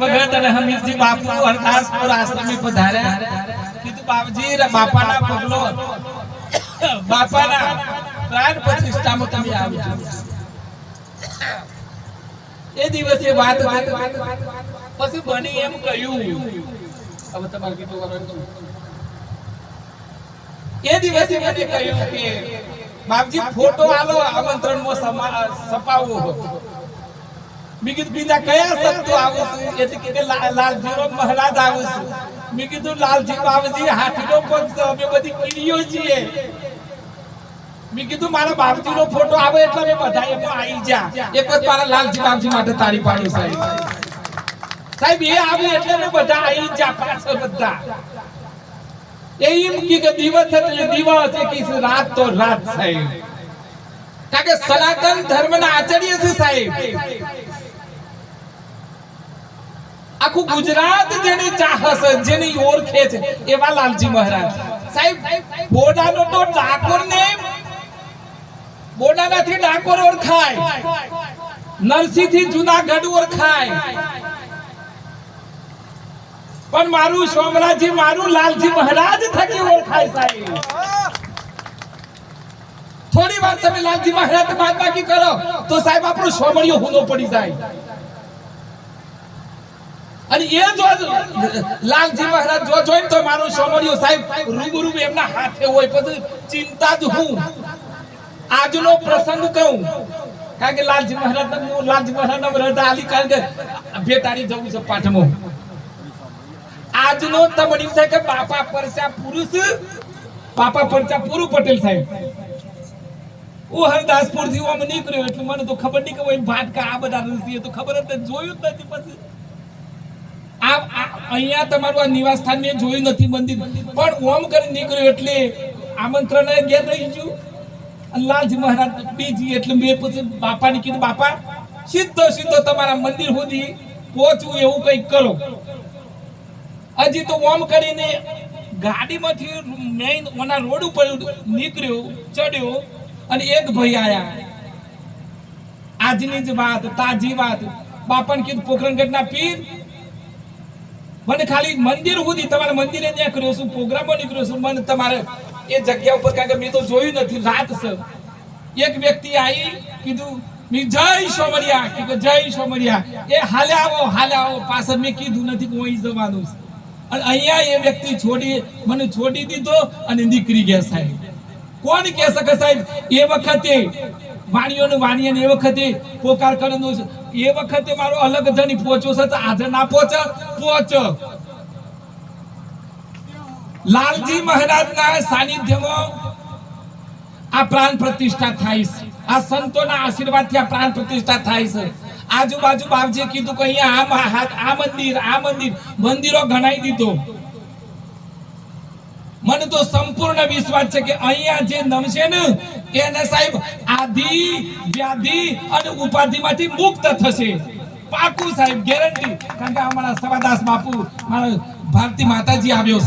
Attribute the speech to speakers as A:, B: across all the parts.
A: ભગત અને હમીરજી બાપુ હરદાસપુર આશ્રમે પધાર્યા. કીધું, બાપજી બાપાના પગલો બાપાના પ્રાણ પ્રતિષ્ઠામાં તમે આવજો એ દિવસે વાત. પછી બની એમ કહ્યું. હવે તમારે કીધું કરવાનું એ દિવસે મને કહ્યું કે, બાપજી, ફોટો આલો, આમંત્રણમાં સપાવવો હતો મેં બીજા કયા સંતો આવું એટલે કે લાલજીનો મહારાજ આવું છું. મેં કીધું, લાલજી બાપજી, હાથીનો પગ છે, અમે બધી કીડીઓ છીએ. મેં કીધું, મારા બાપજીનો ફોટો આવે એટલે અમે બધા એમાં આવી જા. એક વખત મારા લાલજી બાપજી માટે તારી પાડી સાહેબ. સાહેબ, એ આવે એટલે અમે બધા આવી જા પાછળ બધા. એ એમ કે દિવસ એટલે દિવસ કે રાત તો રાત સાહેબ. કારણ કે સનાતન ધર્મના આચાર્ય છે સાહેબ. આખું ગુજરાત જેની ચાહસ, જેની ઓળખે છે, એવા લાલજી મહારાજ. સાહેબ, બોડાનો તો ડાકોર ને બોડાનાથી ડાકોર ઓળખાય. નરસિંહ જુનાગઢ ઓળખાય. પણ મારું સોમરાજી મારું લાલજી મહારાજ થકી ઓળખાય સાહેબ. થોડી વાર તમે લાલજી મહારાજ બાદ બાકી કરો, તો સાહેબ આપણું સોમળિયો હુનો પડી જાય. અને એ જો લાલજી મહારાજ જો જોઈ તો મારો સોમળિયો સાહેબ રૂબરૂ એમના હાથે હોય. પછી ચિંતા જ હું. આજનો પ્રસંગ કહું. કારણ કે લાલજી મહારાજ લાલજી મહારાજ રજા આલી કારણ કે ભેટાડી જવું છે પાઠમો. આજનો તમને છે કે બાપા પરચા પુરુષ, બાપા પરચા પુરુ પટેલ સાહેબ. હું હરદાસપુરથી આમ નીકળ્યો એટલે મને તો ખબર નહીં કે ભાટકા આ બધા રસી તો ખબર જ જોયું જ નથી પછી. આ અહીંયા તમારું આ નિવાસસ્થાન મેં જોયું નથી મંદિર. પણ ઓમ કરી નીકળ્યું એટલે આમંત્રણ ઘેર રહી ગયું. લાલજી મહારાજ બીજી એટલે મેં પછી બાપાને કીધું, બાપા, સીધો સીધો તમારા મંદિર સુધી પહોંચવું એવું કંઈક કરો. હજી તો ઓમ કરીને ગાડીમાંથી મેઇન ઓના રોડ ઉપર નીકળ્યો, ચડ્યો અને એક ભાઈ આયા. આજની જ વાત, તાજી વાત. બાપાને કીધું પોખરણગઢના પીર મને ખાલી મંદિર સુધી, તમારે મંદિરે ત્યાં કર્યો છું, પ્રોગ્રામો નીકળ્યો છું, મને તમારે એ જગ્યા ઉપર, કારણ કે મેં તો જોયું નથી, રાત છે એક વ્યક્તિ આવી કીધું જય સોમરિયા એ હાલે આવો હાલે આવો, પાછળ મેં કીધું નથી કે અહીં જવાનું છે. અને અહીંયા એ વ્યક્તિ છોડી, મને છોડી દીધો અને નીકળી ગયા સાહેબ. કોણ કહે શકે સાહેબ? એ વખતે વાણીઓને વાણીઓને એ વખતે પોકાર કરેલો એ વખતે મારો અલગ જણી પહોંચ્યો છે, તો આજે ના પહોંચે, પહોંચ. લાલજી મહારાજના સાનિધ્યમાં આ પ્રાણ પ્રતિષ્ઠા થાય છે. આ સંતોના આશીર્વાદથી આ પ્રાણ પ્રતિષ્ઠા થાય છે. આજુબાજુ બાપજી કીધું કે અહીંયા આ મંદિર આ મંદિર. મંદિરો ગણાઈ દીધો. મને તો સંપૂર્ણ વિશ્વાસ છે કે અહીંયા જે નમશે ને એને સાહેબ આદિ વ્યાધિ અને ઉપાધિમાંથી મુક્ત થશે. પાકું સાહેબ ગેરંટી કારણ કે અમારા સવાદાસ બાપુ, મારા ભારતી માતાજી આવ્યો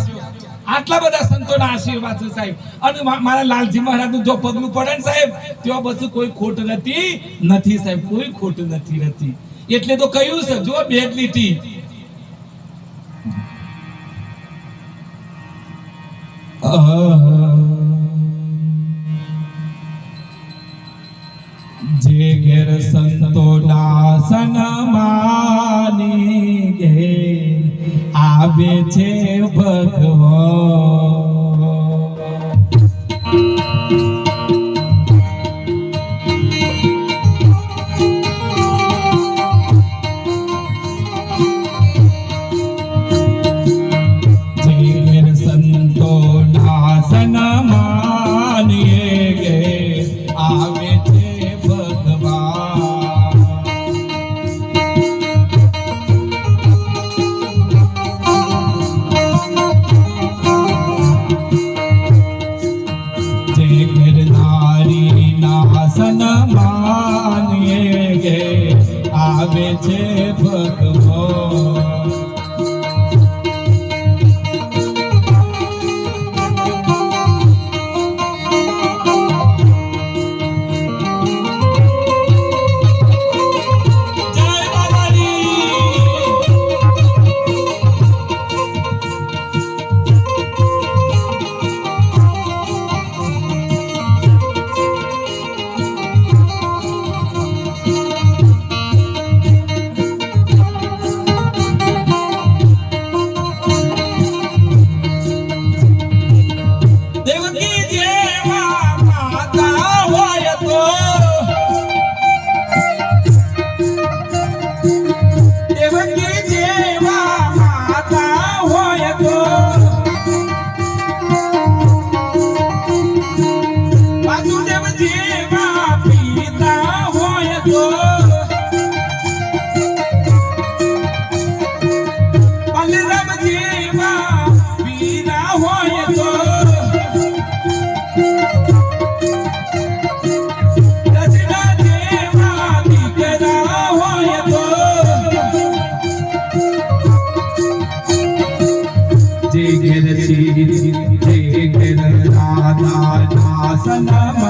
A: આટલા બધા સંતોના આશીર્વાદ છે સાહેબ. અને મારા લાલજી મહારાજનું જો પગલું પડે ને સાહેબ ત્યાં બસ કોઈ ખોટ નથી નથી સાહેબ, કોઈ ખોટ નથી રહેતી. એટલે તો કહ્યું છે જો બે લીટી. લીટી જે ઘેર સંતો દાસન માની ઘેર આવે છે ભગવાન. Sanaa.